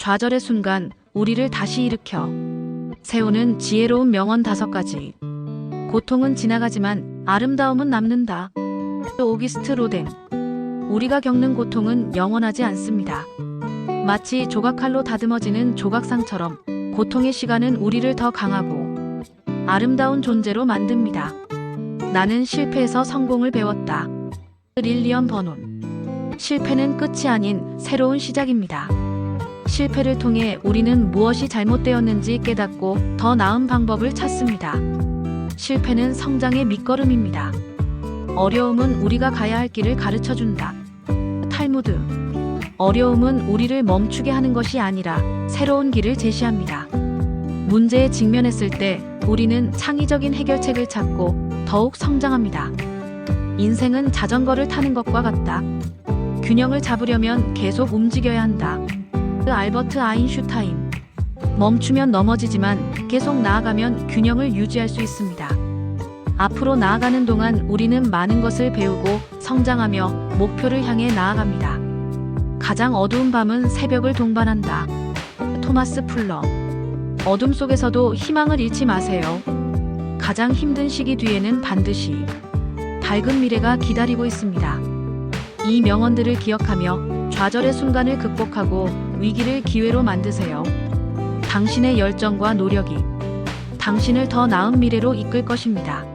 좌절의 순간 우리를 다시 일으켜 세우는 지혜로운 명언 다섯 가지. 고통은 지나가지만 아름다움은 남는다. 오기스트 로뎀. 우리가 겪는 고통은 영원하지 않습니다. 마치 조각칼로 다듬어지는 조각상처럼 고통의 시간은 우리를 더 강하고 아름다운 존재로 만듭니다. 나는 실패에서 성공을 배웠다. 릴리언 버논. 실패는 끝이 아닌 새로운 시작입니다. 실패를 통해 우리는 무엇이 잘못되었는지 깨닫고 더 나은 방법을 찾습니다. 실패는 성장의 밑거름입니다. 어려움은 우리가 가야 할 길을 가르쳐 준다. 탈무드. 어려움은 우리를 멈추게 하는 것이 아니라 새로운 길을 제시합니다. 문제에 직면했을 때 우리는 창의적인 해결책을 찾고 더욱 성장합니다. 인생은 자전거를 타는 것과 같다. 균형을 잡으려면 계속 움직여야 한다. 알버트 아인슈타인. 멈추면 넘어지지만 계속 나아가면 균형을 유지할 수 있습니다. 앞으로 나아가는 동안 우리는 많은 것을 배우고 성장하며 목표를 향해 나아갑니다. 가장 어두운 밤은 새벽을 동반한다. 토마스 풀러. 어둠 속에서도 희망을 잃지 마세요. 가장 힘든 시기 뒤에는 반드시 밝은 미래가 기다리고 있습니다. 이 명언들을 기억하며 좌절의 순간을 극복하고 위기를 기회로 만드세요. 당신의 열정과 노력이 당신을 더 나은 미래로 이끌 것입니다.